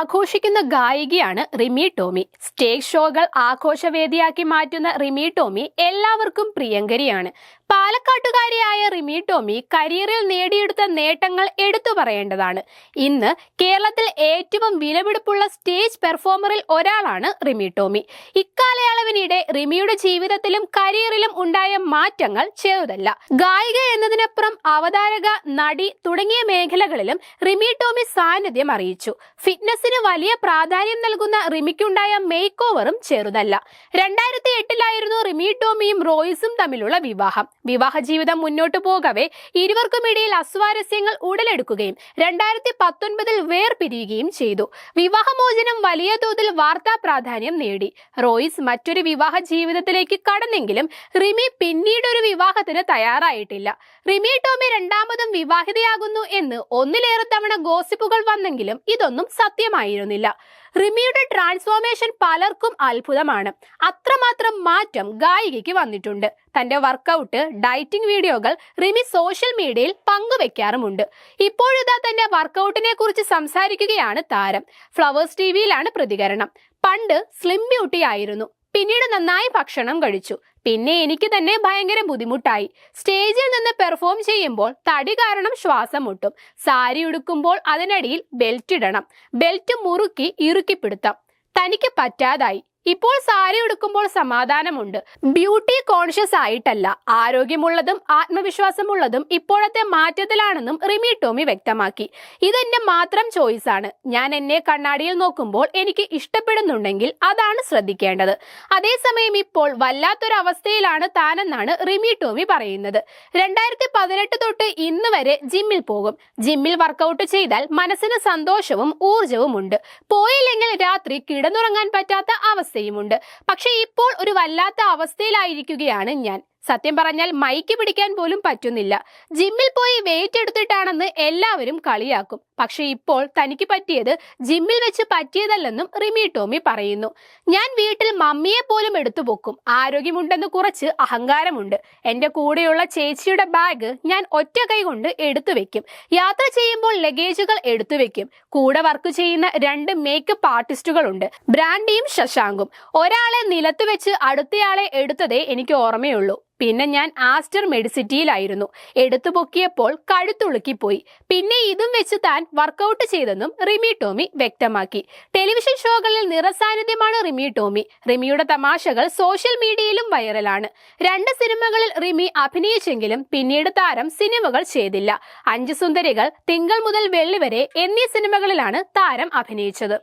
ആഘോഷിക്കുന്ന ഗായികയാണ് റിമി ടോമി. സ്റ്റേജ് ഷോകൾ ആഘോഷവേദിയാക്കി മാറ്റുന്ന റിമി ടോമി എല്ലാവർക്കും പ്രിയങ്കരിയാണ്. പാലക്കാട്ടുകാരിയായ റിമി ടോമി കരിയറിൽ നേടിയെടുത്ത നേട്ടങ്ങൾ എടുത്തു പറയേണ്ടതാണ്. ഇന്ന് കേരളത്തിൽ ഏറ്റവും വിലപിടിപ്പുള്ള സ്റ്റേജ് പെർഫോമറിൽ ഒരാളാണ് റിമി ടോമി. ഇക്കാലയളവിനിടെ റിമിയുടെ ജീവിതത്തിലും കരിയറിലും ഉണ്ടായ മാറ്റങ്ങൾ ചെറുതല്ല. ഗായിക എന്നതിനപ്പുറം അവതാരക നടി തുടങ്ങിയ മേഖലകളിലും റിമി ടോമി സാന്നിധ്യം അറിയിച്ചു. ഫിറ്റ്നസിന് വലിയ പ്രാധാന്യം നൽകുന്ന റിമിക്കുണ്ടായ മേക്ക് ഓവറും ചെറുതല്ല. രണ്ടായിരത്തി എട്ടിലായിരുന്നു റോയിസും റോയ്സും തമ്മിലുള്ള വിവാഹം. വിവാഹ ജീവിതം മുന്നോട്ടു പോകവേ ഇരുവർക്കുമിടയിൽ അസ്വാരസ്യങ്ങൾ ഉടലെടുക്കുകയും രണ്ടായിരത്തി പത്തൊൻപതിൽ വേർപിരിയുകയും ചെയ്തു. വിവാഹമോചനം വലിയ തോതിൽ വാർത്താ പ്രാധാന്യം നേടി. റോയിസ് മറ്റൊരു വിവാഹ ജീവിതത്തിലേക്ക് കടന്നെങ്കിലും റിമി പിന്നീട് ഒരു വിവാഹത്തിന് തയ്യാറായിട്ടില്ല. റിമി ടോമി രണ്ടാമതും വിവാഹിതയാകുന്നു എന്ന് ഒന്നിലേറെ തവണ ഗോസിപ്പുകൾ വന്നെങ്കിലും ഇതൊന്നും സത്യമായിരുന്നില്ല. റിമിയുടെ ട്രാൻസ്ഫോർമേഷൻ പലർക്കും അത്ഭുതമാണ്. അത്രമാത്രം മാറ്റം ഗായികയ്ക്ക് വന്നിട്ടുണ്ട്. തന്റെ വർക്കൗട്ട് ഡയറ്റിംഗ് വീഡിയോകൾ റിമി സോഷ്യൽ മീഡിയയിൽ പങ്കുവെക്കാറുമുണ്ട്. ഇപ്പോഴിതാ തന്റെ വർക്കൗട്ടിനെ കുറിച്ച് സംസാരിക്കുകയാണ് താരം. ഫ്ലവേഴ്സ് ടി വിയിലാണ് പ്രതികരണം. പണ്ട് സ്ലിം ബ്യൂട്ടി ആയിരുന്നു. പിന്നീട് നന്നായി ഭക്ഷണം കഴിച്ചു. പിന്നെ എനിക്ക് തന്നെ ഭയങ്കര ബുദ്ധിമുട്ടായി. സ്റ്റേജിൽ നിന്ന് പെർഫോം ചെയ്യുമ്പോൾ തടി കാരണം ശ്വാസം മുട്ടും. സാരി ഉടുക്കുമ്പോൾ അതിനടിയിൽ ബെൽറ്റ് ഇടണം. ബെൽറ്റ് മുറുക്കി ഇറുക്കിപ്പിടുത്താം തനിക്ക് പറ്റാതായി. ഇപ്പോൾ സാരി ഉടുക്കുമ്പോൾ സമാധാനമുണ്ട്. ബ്യൂട്ടി കോൺഷ്യസ് ആയിട്ടല്ല ആരോഗ്യമുള്ളതും ആത്മവിശ്വാസമുള്ളതും ഇപ്പോഴത്തെ മാറ്റത്തിലാണെന്നും റിമി ടോമി വ്യക്തമാക്കി. ഇതെന്റെ മാത്രം ചോയ്സ് ആണ്. ഞാൻ എന്നെ കണ്ണാടിയിൽ നോക്കുമ്പോൾ എനിക്ക് ഇഷ്ടപ്പെടുന്നുണ്ടെങ്കിൽ അതാണ് ശ്രദ്ധിക്കേണ്ടത്. അതേസമയം ഇപ്പോൾ വല്ലാത്തൊരു അവസ്ഥയിലാണ് താനെന്നാണ് റിമി ടോമി പറയുന്നത്. രണ്ടായിരത്തി പതിനെട്ട് തൊട്ട് ഇന്ന് വരെ ജിമ്മിൽ പോകും. ജിമ്മിൽ വർക്കൗട്ട് ചെയ്താൽ മനസ്സിന് സന്തോഷവും ഊർജവും ഉണ്ട് പോയില്ലെങ്കിൽ രാത്രി കിടന്നുറങ്ങാൻ പറ്റാത്ത അവസ്ഥയുമുണ്ട്. പക്ഷേ ഇപ്പോൾ ഒരു വല്ലാത്ത അവസ്ഥയിലായിരിക്കുകയാണ് ഞാൻ. സത്യം പറഞ്ഞാൽ മൈക്ക് പിടിക്കാൻ പോലും പറ്റുന്നില്ല. ജിമ്മിൽ പോയി വെയിറ്റ് എടുത്തിട്ടാണെന്ന് എല്ലാവരും കളിയാക്കും. പക്ഷെ ഇപ്പോൾ തനിക്ക് പറ്റിയത് ജിമ്മിൽ വെച്ച് പറ്റിയതല്ലെന്നും റിമി ടോമി പറയുന്നു. ഞാൻ വീട്ടിൽ മമ്മിയെ പോലും എടുത്തു പൊക്കും. ആരോഗ്യമുണ്ടെന്ന് കുറച്ച് അഹങ്കാരമുണ്ട്. എന്റെ കൂടെയുള്ള ചേച്ചിയുടെ ബാഗ് ഞാൻ ഒറ്റ കൈ കൊണ്ട് എടുത്തു വെക്കും. യാത്ര ചെയ്യുമ്പോൾ ലഗേജുകൾ എടുത്തു വെക്കും. കൂടെ വർക്ക് ചെയ്യുന്ന രണ്ട് മേക്കപ്പ് ആർട്ടിസ്റ്റുകളുണ്ട് ബ്രാൻഡിയും ശശാങ്കും. ഒരാളെ നിലത്ത് വെച്ച് അടുത്തയാളെ എടുത്തതേ എനിക്ക് ഓർമ്മയുള്ളൂ. പിന്നെ ഞാൻ ആസ്റ്റർ മെഡിസിറ്റിയിലായിരുന്നു. എടുത്തു പൊക്കിയപ്പോൾ കഴുത്തുളുക്കിപ്പോയി. പിന്നെ ഇതും വെച്ച് താൻ വർക്കൗട്ട് ചെയ്തെന്നും റിമി ടോമി വ്യക്തമാക്കി. ടെലിവിഷൻ ഷോകളിൽ നിറസാന്നിധ്യമാണ് റിമി ടോമി. റിമിയുടെ തമാശകൾ സോഷ്യൽ മീഡിയയിലും വൈറലാണ്. രണ്ട് സിനിമകളിൽ റിമി അഭിനയിച്ചെങ്കിലും പിന്നീട് താരം സിനിമകൾ ചെയ്തില്ല. അഞ്ച് സുന്ദരികൾ തിങ്കൾ മുതൽ വെള്ളി വരെ എന്നീ സിനിമകളിലാണ് താരം അഭിനയിച്ചത്.